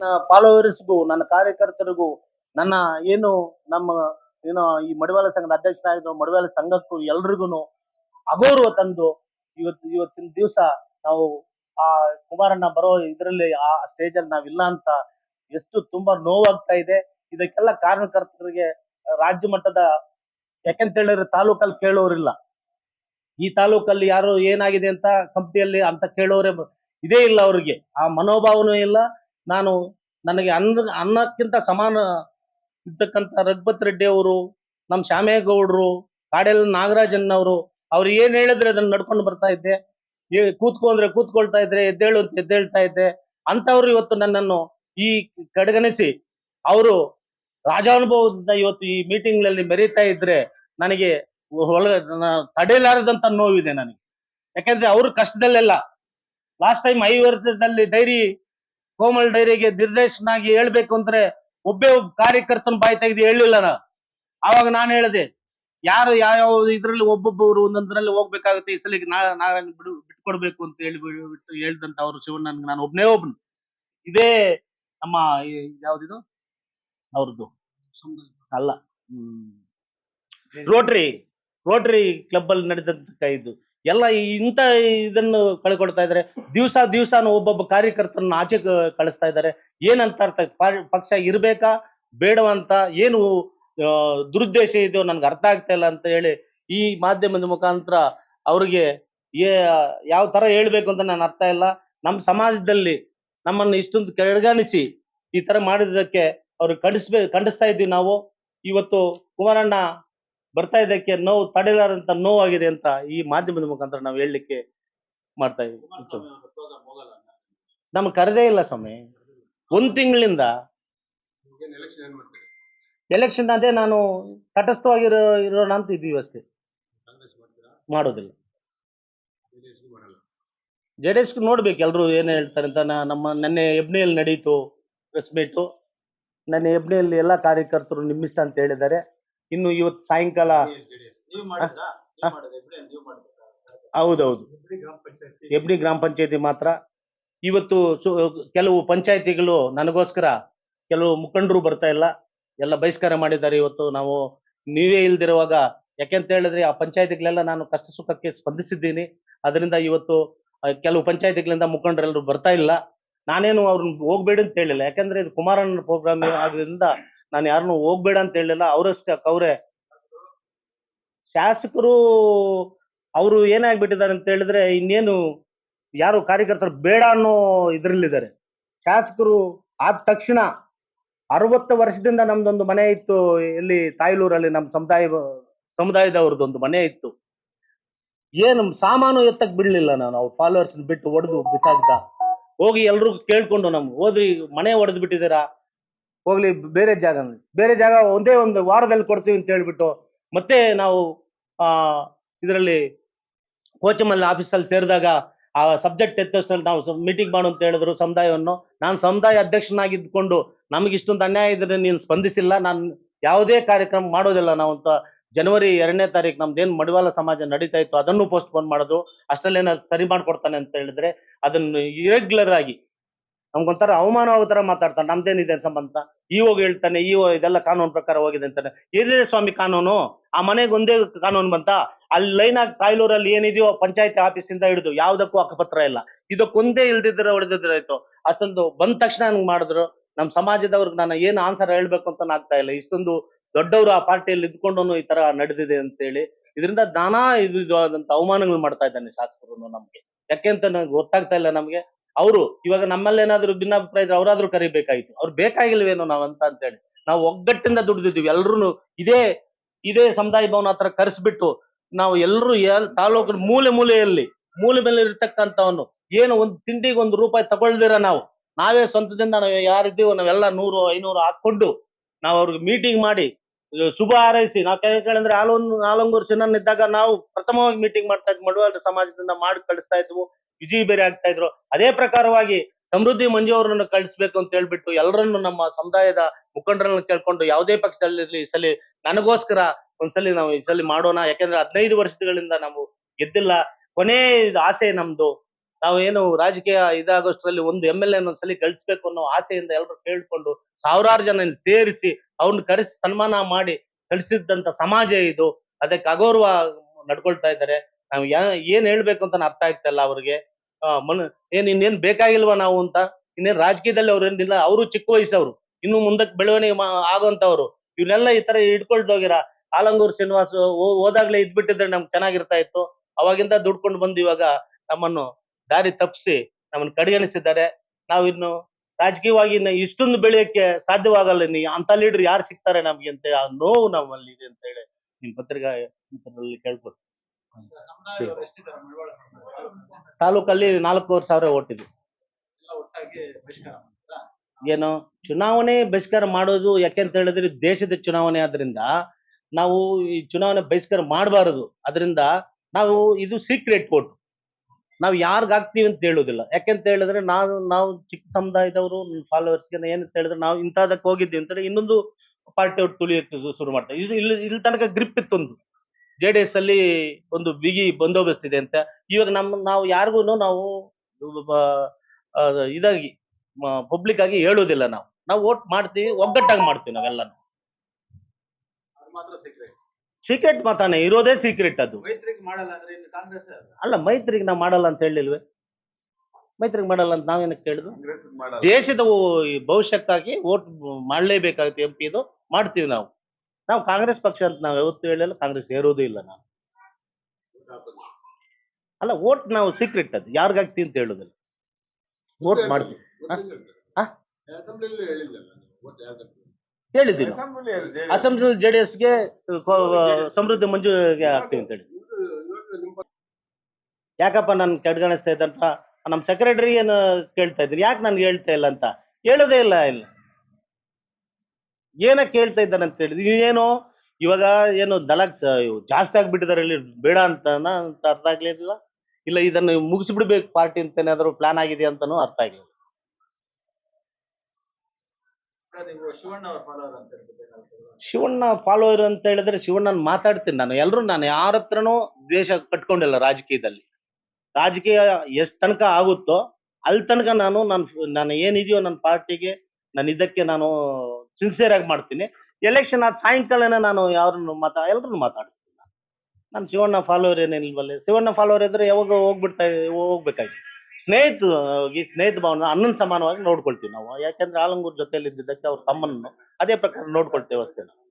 ಫಾಲೋವರ್ಸ್ಗೂ, ನನ್ನ ಕಾರ್ಯಕರ್ತರಿಗೂ, ನನ್ನ ಏನು ನಮ್ಮ ಏನು ಈ ಮಡಿವಾಳ ಸಂಘದ ಅಧ್ಯಕ್ಷರಾಗಿದ್ದು ಮಡಿವಾಳ ಸಂಘಕ್ಕೂ ಎಲ್ರಿಗೂ ಅಗೌರವ ತಂದು ಇವತ್ತು ಇವತ್ತಿನ ದಿವಸ ನಾವು ಆ ಕುಮಾರಣ್ಣ ಬರೋ ಇದರಲ್ಲಿ ಆ ಸ್ಟೇಜ್ ಅಲ್ಲಿ ನಾವಿಲ್ಲ ಅಂತ ಎಷ್ಟು ತುಂಬಾ ನೋವಾಗ್ತಾ ಇದೆ. ಇದಕ್ಕೆಲ್ಲ ಕಾರ್ಯಕರ್ತರಿಗೆ ರಾಜ್ಯ ಮಟ್ಟದ ಯಾಕಂತ ಹೇಳಿದ್ರೆ ತಾಲೂಕಲ್ಲಿ ಕೇಳೋರಿಲ್ಲ. ಈ ತಾಲೂಕಲ್ಲಿ ಯಾರು ಏನಾಗಿದೆ ಅಂತ ಕಂಪ್ನಿಯಲ್ಲಿ ಅಂತ ಕೇಳೋರೆ ಇದೇ ಇಲ್ಲ ಅವ್ರಿಗೆ. ಆ ಮನೋಭಾವನೂ ಇಲ್ಲ. ನಾನು ನನಗೆ ಅನ್ನ, ಅನ್ನಕ್ಕಿಂತ ಸಮಾನ ಇರ್ತಕ್ಕಂಥ ರಘುಪತ್ ರೆಡ್ಡಿ ಅವರು, ನಮ್ಮ ಶ್ಯಾಮೇಗೌಡರು, ಕಾಡೆಲ್ ನಾಗರಾಜನ್ ಅವರು ಅವ್ರು ಏನ್ ಹೇಳಿದ್ರೆ ಅದನ್ನ ನಡ್ಕೊಂಡು ಬರ್ತಾ ಇದ್ದೆ. ಕೂತ್ಕೋ ಕೂತ್ಕೊ ಅಂದ್ರೆ ಕೂತ್ಕೊಳ್ತಾ ಇದ್ರೆ, ಎದ್ದೇಳು ಅಂತ ಎದ್ದೇಳ್ತಾ ಇದ್ದೆ. ಅಂತವ್ರು ಇವತ್ತು ನನ್ನನ್ನು ಈ ಕಡೆಗಣಿಸಿ, ಅವರು ರಾಜಾನುಭವದಿಂದ ಇವತ್ತು ಈ ಮೀಟಿಂಗ್ನಲ್ಲಿ ಮೆರೀತಾ ಇದ್ರೆ ನನಗೆ ಒಳಗ ತಡೆಯಲಾರದಂತ ನೋವಿದೆ ನನಗೆ. ಯಾಕಂದ್ರೆ ಅವ್ರ ಕಷ್ಟದಲ್ಲೆಲ್ಲ, ಲಾಸ್ಟ್ ಟೈಮ್ ಐ ವರ್ಷದಲ್ಲಿ ಡೈರಿ ಕೋಮಲ್ ಡೈರಿಗೆ ನಿರ್ದೇಶನಾಗಿ ಹೇಳ್ಬೇಕು ಅಂದ್ರೆ ಒಬ್ಬೇ ಒಬ್ಬ ಕಾರ್ಯಕರ್ತನ ಬಾಯಿ ತೆಗೆದು ಹೇಳಿಲ್ಲ ನಾ ಅವಾಗ ನಾನು ಹೇಳಿದೆ, ಯಾರು ಯಾವ ಇದ್ರಲ್ಲಿ ಒಬ್ಬೊಬ್ಬರು ಒಂದೊಂದ್ರಲ್ಲಿ ಹೋಗ್ಬೇಕಾಗುತ್ತೆ, ಈ ನಾ ನಾರಾಯಣ ಬಿಡು, ಬಿಟ್ಕೊಡ್ಬೇಕು ಅಂತ ಹೇಳಿ ಬಿಟ್ಟು ಹೇಳ್ದಂತ ಅವರು ಶಿವಣ್ಣ ನಾನು ಒಬ್ನೇ ಒಬ್ನು. ಇದೇ ನಮ್ಮ ಯಾವ್ದಿದು? ಅವ್ರದ್ದು. ಅಲ್ಲ. ಹ್ಮ್. ರೋಟ್ರಿ ರೋಟ್ರಿ ಕ್ಲಬ್ ಅಲ್ಲಿ ನಡೆದಂತ ಇದು ಎಲ್ಲ ಇಂಥ ಇದನ್ನು ಕಳ್ಕೊಳ್ತಾ ಇದ್ದಾರೆ. ದಿವಸ ದಿವಸ ಒಬ್ಬೊಬ್ಬ ಕಾರ್ಯಕರ್ತರನ್ನ ಆಚೆ ಕಳಿಸ್ತಾ ಇದ್ದಾರೆ. ಏನಂತ ಅರ್ಥ? ಪಕ್ಷ ಇರಬೇಕಾ? ಬೇಡವಂತ ಏನು ದುರುದ್ದೇಶ ಇದೆಯೋ ನನ್ಗೆ ಅರ್ಥ ಆಗ್ತಾ ಇಲ್ಲ ಅಂತ ಹೇಳಿ ಈ ಮಾಧ್ಯಮದ ಮುಖಾಂತರ ಅವ್ರಿಗೆ ಏ, ಯಾವ ತರ ಹೇಳ್ಬೇಕು ಅಂತ ನಾನು ಅರ್ಥ ಇಲ್ಲ. ನಮ್ಮ ಸಮಾಜದಲ್ಲಿ ನಮ್ಮನ್ನು ಇಷ್ಟೊಂದು ಕೆಳಗಾಣಿಸಿ ಈ ತರ ಮಾಡಿದಕ್ಕೆ ಅವ್ರಿಗೆ ಖಂಡಿಸ್ಬೇ ಖಂಡಿಸ್ತಾ ಇದ್ದೀವಿ ನಾವು. ಇವತ್ತು ಕುಮಾರಣ್ಣ ಬರ್ತಾ ಇದಕ್ಕೆ ನೋವು ತಡೆಲಾರಂತ ನೋವಾಗಿದೆ ಅಂತ ಈ ಮಾಧ್ಯಮದ ಮುಖಾಂತರ ನಾವು ಹೇಳಲಿಕ್ಕೆ ಮಾಡ್ತಾ ಇದ್ದೀವಿ ನಮ್ಗೆ ಕರೆದೇ ಇಲ್ಲ ಸ್ವಾಮಿ. ಒಂದ್ ತಿಂಗಳಿಂದ ಎಲೆಕ್ಷನ್ ಅದೇ ನಾನು ತಟಸ್ಥವಾಗಿರೋ ಇರೋಣ ಅಂತ ಇದ್ದೀವಿ ವ್ಯವಸ್ಥೆ ಮಾಡೋದಿಲ್ಲ. ಜೆ ಡಿ ಎಸ್ ನೋಡ್ಬೇಕು ಎಲ್ರು ಏನ್ ಹೇಳ್ತಾರೆ ಅಂತ. ನಮ್ಮ ನೆನ್ನೆ ಎಬ್ನಿಯಲ್ಲಿ ನಡೀತು ಪ್ರೆಸ್ ಮೀಟು ನನ್ನ ಎಬ್ನಿಯಲ್ಲಿ ಎಲ್ಲ ಕಾರ್ಯಕರ್ತರು ನಿಮ್ಮಿಷ್ಟ ಅಂತ ಹೇಳಿದ್ದಾರೆ. ಇನ್ನು ಇವತ್ತು ಸಾಯಂಕಾಲ? ಹೌದೌದು. ಎಬ್ಡಿ ಗ್ರಾಮ ಪಂಚಾಯತಿ. ಮಾತ್ರ. ಇವತ್ತು ಕೆಲವು ಪಂಚಾಯತಿಗಳು ನನಗೋಸ್ಕರ ಕೆಲವು ಮುಖಂಡರು ಬರ್ತಾ ಇಲ್ಲ. ಎಲ್ಲ ಬಹಿಷ್ಕಾರ ಮಾಡಿದ್ದಾರೆ ಇವತ್ತು. ನಾವು ನೀವೇ ಇಲ್ದಿರುವಾಗ ಯಾಕೆಂತ ಹೇಳಿದ್ರೆ ಆ ಪಂಚಾಯತಿಗಳೆಲ್ಲ ನಾನು ಕಷ್ಟ ಸುಖಕ್ಕೆ ಸ್ಪಂದಿಸಿದ್ದೀನಿ. ಅದರಿಂದ ಇವತ್ತು ಕೆಲವು ಪಂಚಾಯತಿಗಳಿಂದ ಮುಖಂಡರೆಲ್ಲರೂ ಬರ್ತಾ ಇಲ್ಲ. ನಾನೇನು ಅವ್ರನ್ನ ಹೋಗ್ಬೇಡಿ ಅಂತ ಹೇಳಿಲ್ಲ. ಯಾಕಂದ್ರೆ ಇದು ಕುಮಾರಣ್ಣ ಪ್ರೋಗ್ರಾಮ್ ಆಗೋದ್ರಿಂದ ನಾನು ಯಾರನ್ನು ಹೋಗ್ಬೇಡ ಅಂತ ಹೇಳಿಲ್ಲ ಅವರಷ್ಟೇ ಅವರೇ. ಶಾಸಕರು ಅವರು ಏನಾಗ್ಬಿಟ್ಟಿದ್ದಾರೆ ಅಂತ ಹೇಳಿದ್ರೆ ಇನ್ನೇನು ಯಾರು ಕಾರ್ಯಕರ್ತರು ಬೇಡ ಅನ್ನೋ ಇದರಲ್ಲಿದ್ದಾರೆ. ಶಾಸಕರು ಆದ ತಕ್ಷಣ ಅರವತ್ತು ವರ್ಷದಿಂದ ನಮ್ದೊಂದು ಮನೆ ಇತ್ತು. ಇಲ್ಲಿ ತಾಯ್ಲೂರಲ್ಲಿ ನಮ್ಮ ಸಮುದಾಯ, ಸಮುದಾಯದವ್ರದ್ದೊಂದು ಮನೆ ಇತ್ತು. ಏನು ಸಾಮಾನು ಎತ್ತಕ್ ಬಿಡ್ಲಿಲ್ಲ ನಾನು. ಅವ್ರ ಫಾಲೋವರ್ಸ್ ಬಿಟ್ಟು ಹೊಡೆದು ಬಿಸಾಕ್ದ. ಹೋಗಿ ಎಲ್ರಿಗೂ ಕೇಳ್ಕೊಂಡು ನಮ್ಗೆ ಹೋದ್ರಿ, ಮನೆ ಹೊಡೆದು ಬಿಟ್ಟಿದ್ದೀರಾ ಹೋಗ್ಲಿ, ಬೇರೆ ಜಾಗ ಬೇರೆ ಜಾಗ ಒಂದೇ ಒಂದು ವಾರದಲ್ಲಿ ಕೊಡ್ತೀವಿ ಅಂತ ಹೇಳ್ಬಿಟ್ಟು, ಮತ್ತೆ ನಾವು, ಆ, ಇದರಲ್ಲಿ ಕೋಚಮಲ್ ಆಫೀಸಲ್ಲಿ ಸೇರಿದಾಗ ಆ ಸಬ್ಜೆಕ್ಟ್ ಎತ್ತಲ್ಲಿ ನಾವು ಮೀಟಿಂಗ್ ಮಾಡು ಅಂತ ಹೇಳಿದ್ರು ಸಮುದಾಯವನ್ನು. ನಾನು ಸಮುದಾಯ ಅಧ್ಯಕ್ಷನಾಗಿದ್ದುಕೊಂಡು ನಮಗೆ ಇಷ್ಟೊಂದು ಅನ್ಯಾಯ ಇದ್ರೆ ನೀನು ಸ್ಪಂದಿಸಿಲ್ಲ, ನಾನು ಯಾವುದೇ ಕಾರ್ಯಕ್ರಮ ಮಾಡೋದಿಲ್ಲ. ನಾವು ಅಂತ ಜನವರಿ ಎರಡನೇ ತಾರೀಕು ನಮ್ದೇನು ಮಡಿವಾಳ ಸಮಾಜ ನಡೀತಾ ಇತ್ತು ಅದನ್ನು ಪೋಸ್ಟ್ಪೋನ್ ಮಾಡೋದು ಅಷ್ಟರಲ್ಲೇನ ಸರಿ ಮಾಡ್ಕೊಡ್ತಾನೆ ಅಂತ ಹೇಳಿದ್ರೆ ಅದನ್ನು ಇರೆಗ್ಯುಲರ್ ಆಗಿ ನಮ್ಗೊಂಥರ ಅವಮಾನ ಆಗೋ ತರ ಮಾತಾಡ್ತಾನೆ. ನಮ್ದೇನಿದೆ ಸಂಬಂಧ? ಈ ಹೋಗಿ ಹೇಳ್ತಾನೆ ಈ ಇದೆಲ್ಲ ಕಾನೂನು ಪ್ರಕಾರ ಹೋಗಿದೆ ಅಂತಾನೆ. ಎಲ್ಲಿದೆ ಸ್ವಾಮಿ ಕಾನೂನು. ಆ ಮನೆಗೆ ಒಂದೇ ಕಾನೂನು ಬಂತ. ಅಲ್ಲಿ ಲೈನ್ ಆಗಿ ಕಾಯ್ಲೂರಲ್ಲಿ ಏನಿದೆಯೋ ಪಂಚಾಯತ್ ಆಫೀಸಿಂದ ಹಿಡಿದು ಯಾವ್ದಕ್ಕೂ ಅಕ್ಕಪತ್ರ ಇಲ್ಲ. ಇದಕ್ಕೊಂದೇ ಇಲ್ದಿದ್ರೆ ಹೊಡೆದಿದ್ರಾಯ್ತು ಅಷ್ಟೊಂದು ಬಂದ ತಕ್ಷಣ ಹಂಗ್ ಮಾಡಿದ್ರು. ನಮ್ಮ ಸಮಾಜದವ್ರಿಗೆ ನಾನು ಏನು ಆನ್ಸರ್ ಹೇಳ್ಬೇಕು ಅಂತ ಆಗ್ತಾ ಇಲ್ಲ. ಇಷ್ಟೊಂದು ದೊಡ್ಡವರು ಆ ಪಾರ್ಟಿಯಲ್ಲಿ ಇದ್ಕೊಂಡು ಈ ತರ ನಡೆದಿದೆ ಅಂತೇಳಿ ಇದರಿಂದ ನಾನಾ ಇದು ಆದಂತ ಅವಮಾನಗಳು ಮಾಡ್ತಾ ಇದ್ದಾನೆ ಶಾಸಕರು ನಮ್ಗೆ. ಯಾಕೆ ಅಂತ ನನಗೆ ಗೊತ್ತಾಗ್ತಾ ಇಲ್ಲ ನಮ್ಗೆ. ಅವರು, ಇವಾಗ ನಮ್ಮಲ್ಲಿ ಏನಾದ್ರು ಭಿನ್ನಾಭಿಪ್ರಾಯ ಇದ್ರೆ ಅವರಾದ್ರೂ ಕರಿಬೇಕಾಯ್ತು. ಅವ್ರು ಬೇಕಾಗಿಲ್ವೇನೋ ಅಂತ ಅಂತೇಳಿ. ನಾವು ಒಗ್ಗಟ್ಟಿಂದ ದುಡಿದಿದ್ದೀವಿ ಎಲ್ರು ಇದೇ ಇದೇ ಸಮುದಾಯ ಭವನ ಹತ್ರ ಕರೆಸ್ಬಿಟ್ಟು ನಾವು ಎಲ್ಲರೂ ತಾಲೂಕಿನ ಮೂಲೆ ಮೂಲೆಯಲ್ಲಿ, ಮೂಲೆ ಮೇಲೆ ಇರ್ತಕ್ಕಂಥವನು ಏನು ಒಂದು ತಿಂಡಿಗೆ ಒಂದು ರೂಪಾಯಿ ತಗೊಳ್ದಿರ ನಾವು, ನಾವೇ ಸ್ವಂತದಿಂದ ನಾವು ಯಾರಿದ್ದೀವೋ ನಾವೆಲ್ಲ ನೂರು, ಐನೂರು ಹಾಕೊಂಡು ನಾವು ಅವ್ರಿಗೆ ಮೀಟಿಂಗ್ ಮಾಡಿ ಶುಭ ಹಾರೈಸಿ. ನಾವು ಕೇಳಂದ್ರೆ ಹಾಲೊಂದು ನಾಲಂಗೂರು ಸಿನನ್ ಇದ್ದಾಗ ನಾವು ಪ್ರಥಮವಾಗಿ ಮೀಟಿಂಗ್ ಮಾಡ್ತಾ ಇದ್ವಿ. ಸಮಾಜದಿಂದ ಮಾಡಿ ಕಳಿಸ್ತಾ ಇದ್ವು. ವಿಜಿ ಬೇರೆ ಆಗ್ತಾ ಇದ್ರು. ಅದೇ ಪ್ರಕಾರವಾಗಿ ಸಮೃದ್ಧಿ ಮಂಜು ಅವರನ್ನು ಕಳಿಸ್ಬೇಕು ಅಂತ ಹೇಳ್ಬಿಟ್ಟು ಎಲ್ಲರನ್ನು ನಮ್ಮ ಸಮುದಾಯದ ಮುಖಂಡರನ್ನು ಕೇಳ್ಕೊಂಡು ಯಾವುದೇ ಪಕ್ಷದಲ್ಲಿರ್ಲಿ ಈ ಸಲ ನನಗೋಸ್ಕರ ಒಂದ್ಸಲಿ ನಾವು ಈ ಸಲ ಮಾಡೋಣ. ಯಾಕಂದ್ರೆ ಹದಿನೈದು ವರ್ಷಗಳಿಂದ ನಾವು ಗೆದ್ದಿಲ್ಲ. ಕೊನೆ ಆಸೆ ನಮ್ದು. ನಾವೇನು ರಾಜಕೀಯ ಇದಾಗೋಷ್ಟ್ರಲ್ಲಿ ಒಂದು ಎಂ ಎಲ್ ಎ ಒಂದ್ಸಲಿ ಗಳಿಸ್ಬೇಕು ಅನ್ನೋ ಆಸೆಯಿಂದ ಎಲ್ಲರೂ ಕೇಳ್ಕೊಂಡು ಸಾವಿರಾರು ಜನ ಸೇರಿಸಿ ಅವ್ರನ್ನ ಕರೆಸಿ ಸನ್ಮಾನ ಮಾಡಿ ಕಳಿಸಿದಂತ ಸಮಾಜ ಇದು. ಅದಕ್ಕೆ ಅಗೌರವ ನಡ್ಕೊಳ್ತಾ ಇದ್ದಾರೆ. ನಾವು ಯಾ- ಏನ್ ಹೇಳ್ಬೇಕು ಅಂತ ಅರ್ಥ ಆಗ್ತಾ ಅವ್ರಿಗೆ. ಆ, ಮನ್ ಏನ್ ಇನ್ನೇನ್ ಬೇಕಾಗಿಲ್ವಾ ನಾವು ಅಂತ? ಇನ್ನೇನ್ ರಾಜಕೀಯದಲ್ಲಿ ಅವ್ರು ಏನಿಲ್ಲ ಅವರು ಚಿಕ್ಕ ವಯಸ್ಸವ್ರು. ಇನ್ನು ಮುಂದಕ್ಕೆ ಬೆಳವಣಿಗೆ ಆಗೋಂತವ್ರು ಇವ್ನೆಲ್ಲ ಈ ತರ ಹಿಡ್ಕೊಳ್ದೋಗಿರ ಆಲಂಗೂರ್ ಶ್ರೀನಿವಾಸ್ ಹೋದಾಗ್ಲೇ ಇದ್ಬಿಟ್ಟಿದ್ರೆ ನಮ್ಗೆ ಚೆನ್ನಾಗಿರ್ತಾ ಇತ್ತು. ಅವಾಗಿಂದ ದುಡ್ಕೊಂಡು ಬಂದು ಇವಾಗ ನಮ್ಮನ್ನು ದಾರಿ ತಪ್ಪಿಸಿ ನಮ್ಮನ್ನು ಕಡೆಗಣಿಸಿದ್ದಾರೆ. ನಾವು ಇನ್ನು ರಾಜಕೀಯವಾಗಿ ಇನ್ನು ಇಷ್ಟೊಂದು ಬೆಳೆಯಕ್ಕೆ ಸಾಧ್ಯವಾಗಲ್ಲ. ನೀ ಅಂತ ಲೀಡರ್ ಯಾರು ಸಿಗ್ತಾರೆ ನಮ್ಗೆ ಅಂತ ಆ ನೋವು ನಮ್ಮಲ್ಲಿ ಇದೆ ಅಂತ ಹೇಳಿ ನಿಮ್ ಪತ್ರಿಕಾ ಕೇಳ್ಬೋದು. ತಾಲೂಕಲ್ಲಿ ನಾಲ್ಕೂವರೆ ಸಾವಿರ ಓಟಿದ್ವಿ? ಏನು? ಚುನಾವಣೆ ಬಹಿಷ್ಕಾರ ಮಾಡೋದು ಯಾಕೆಂತ ಹೇಳಿದ್ರೆ ದೇಶದ ಚುನಾವಣೆ ಆದ್ರಿಂದ ನಾವು ಈ ಚುನಾವಣೆ ಬಹಿಷ್ಕಾರ ಮಾಡಬಾರದು. ಅದರಿಂದ ನಾವು ಇದು ಸೀಕ್ರೆಟ್ ಕೋರ್ಟ್ ನಾವು ಯಾರ್ಗ್ ಆಗ್ತೀವಿ ಅಂತ ಹೇಳುದಿಲ್ಲ. ಯಾಕೆಂತ ಹೇಳಿದ್ರೆ ನಾನು, ನಾವು ಚಿಕ್ಕ ಸಮುದಾಯದವರು ಫಾಲೋವರ್ಸ್ಗೆ ಏನಂತ ಹೇಳಿದ್ರೆ ನಾವು ಇಂಥದಕ್ಕೆ ಹೋಗಿದ್ದೀವಿ ಅಂತ ಹೇಳಿ ಇನ್ನೊಂದು ಪಾರ್ಟಿ ಅವ್ರು ತುಳಿಯಕ್ಕೆ ಶುರು ಮಾಡ್ತಾರೆ ಇಲ್ ಇಲ್ಲಿ ಇಲ್ಲಿ ತನಕ ಗ್ರಿಪ್ ಇತ್ತೊಂದು ಜೆ ಡಿ ಎಸ್ ಅಲ್ಲಿ ಒಂದು ಬಿಗಿ ಬಂದೋಬಸ್ತ್ ಇದೆ ಅಂತ. ಇವಾಗ ನಮ್ಮ ನಾವು ಯಾರಿಗೂ ನಾವು ಇದಾಗಿ ಪಬ್ಲಿಕ್ ಆಗಿ ಹೇಳೋದಿಲ್ಲ ನಾವು. ನಾವು ವೋಟ್ ಮಾಡ್ತೀವಿ, ಒಗ್ಗಟ್ಟಾಗಿ ಮಾಡ್ತೀವಿ ಮಾತ್ರ ಸೀಕ್ರೆಟ್ ಮಾತಾನೆ ಇರೋದೇ ಸೀಕ್ರೆಟ್ ಅದು. ಮೈತ್ರಿಗೆ ಮಾಡಲ್ಲ ಅಂದ್ರೆ ಕಾಂಗ್ರೆಸ್ ಅಲ್ಲ ಮೈತ್ರಿಗೆ ನಾವು ಮಾಡಲ್ಲ ಅಂತ ಹೇಳಿಲ್ವೇ? ಮೈತ್ರಿಗೆ ಮಾಡಲ್ಲ ಅಂತ ನಾವೇನ ಕೇಳಿದ್ರು ದೇಶದ ಈ ಭವಿಷ್ಯಕ್ಕಾಗಿ ವೋಟ್ ಮಾಡಲೇಬೇಕಾಗುತ್ತೆ ಎಂ ಪಿದು ಮಾಡ್ತೀವಿ ನಾವು. ನಾವು ಕಾಂಗ್ರೆಸ್ ಪಕ್ಷ ಅಂತ ನಾವು ಯಾವತ್ತೂ ಹೇಳಿಲ್ಲ ಕಾಂಗ್ರೆಸ್ ಸೇರೋದೇ ಇಲ್ಲ ನಾವು. ಅಲ್ಲ ವೋಟ್ ನಾವು ಸೀಕ್ರೆಟ್ ಅದು ಯಾರಿಗಾಗ್ತೀವಿ ಅಂತ ಹೇಳೋದಿಲ್ಲ. ವೋಟ್ ಮಾಡ್ತೀವಿ. ಹಾ? ಅಸೆಂಬ್ಲಿಯಲ್ಲಿ ಹೇಳಿಲ್ಲ ಹೇಳಿದ್ದೀವಿ ನಾವು. ಅಸೆಂಬ್ಲಿ ಅಲ್ಲಿ ಜೆ- ಅಸೆಂಬ್ಲಿ ಡಿ ಎಸ್ಗೆ ಸಮೃದ್ಧಿ ಮಂಜುಗೆ ಆಗ್ತೀವಿ ಅಂತ ಹೇಳಿ ಯಾಕಪ್ಪ ನನ್ ಕೆಡ್ಗಣಿಸ್ತಾ ಇದ್ದಂತ ನಮ್ ಸೆಕ್ರೆಟರಿ ಏನು ಕೇಳ್ತಾ ಇದ್ದೀನಿ ಯಾಕೆ ನನ್ಗೆ ಹೇಳ್ತಾ ಇಲ್ಲ ಅಂತ? ಹೇಳೋದೇ ಇಲ್ಲ ಇಲ್ಲ. ಏನಕ್ಕೆ ಕೇಳ್ತಾ ಇದ್ದಾನೆ ಅಂತ ಹೇಳಿದ್ವಿ ಏನು ಇವಾಗ ಏನು ದಲಕ್ ಜಾಸ್ತಿ ಆಗ್ಬಿಟ್ಟಿದ್ದಾರೆ ಇಲ್ಲಿ ಬೇಡ ಅಂತ ಅರ್ಥ ಆಗ್ಲಿಲ್ಲ. ಇಲ್ಲ ಇದನ್ನು ಮುಗಿಸ್ಬಿಡ್ಬೇಕು ಪಾರ್ಟಿ ಅಂತ ಏನಾದ್ರು ಪ್ಲಾನ್ ಆಗಿದೆಯಾ ಅಂತಾನು ಅರ್ಥ ಆಗಿಲ್ಲ ನೀವು ಶಿವಣ್ಣ ಫಾಲೋವರ್ ಅಂತ ಹೇಳಿದ್ರೆ ಶಿವಣ್ಣನ ಮಾತಾಡ್ತೀನಿ ನಾನು. ಎಲ್ಲರೂ ನಾನು ಯಾರ ಹತ್ರನೂ ದ್ವೇಷ ಕಟ್ಕೊಂಡಿಲ್ಲ ರಾಜಕೀಯದಲ್ಲಿ. ರಾಜಕೀಯ ಎಷ್ಟ್ ತನಕ ಆಗುತ್ತೋ ಅಲ್ಲಿ ತನಕ ನಾನು ನಾನು ನಾನು ಏನಿದೆಯೋ ನನ್ನ ಪಾರ್ಟಿಗೆ ನಾನು ಇದಕ್ಕೆ ನಾನು ಸಿನ್ಸಿಯರ್ ಆಗಿ ಮಾಡ್ತೀನಿ. ಎಲೆಕ್ಷನ್ ಆದ ಸಾಯಂಕಾಲನೇ ನಾನು ಯಾರನ್ನು ಮಾತಾ ಎಲ್ಲರನ್ನು ಮಾತಾಡಿಸ್ತೀನಿ ನಾನು. ಶಿವಣ್ಣ ಫಾಲೋವರ್ ಏನಿಲ್ವಲ್ಲ. ಶಿವಣ್ಣ ಫಾಲೋವರ್ ಇದ್ರೆ ಯಾವಾಗ ಹೋಗ್ಬಿಡ್ತಾ ಹೋಗ್ಬೇಕಾಗಿ ಸ್ನೇಹಿತ ಈ ಸ್ನೇಹಿತ ಭಾವನ, ಅಣ್ಣನ ಸಮಾನವಾಗಿ ನೋಡ್ಕೊಳ್ತೀವಿ ನಾವು. ಯಾಕಂದ್ರೆ ಆಲಂಗೂರ್ ಜೊತೆಯಲ್ಲಿ ಇದ್ದಿದ್ದಕ್ಕೆ ಅವ್ರ ತಮ್ಮನ್ನು ಅದೇ ಪ್ರಕಾರ ನೋಡ್ಕೊಳ್ತೇವೆ ಅಷ್ಟೇ ನಾವು.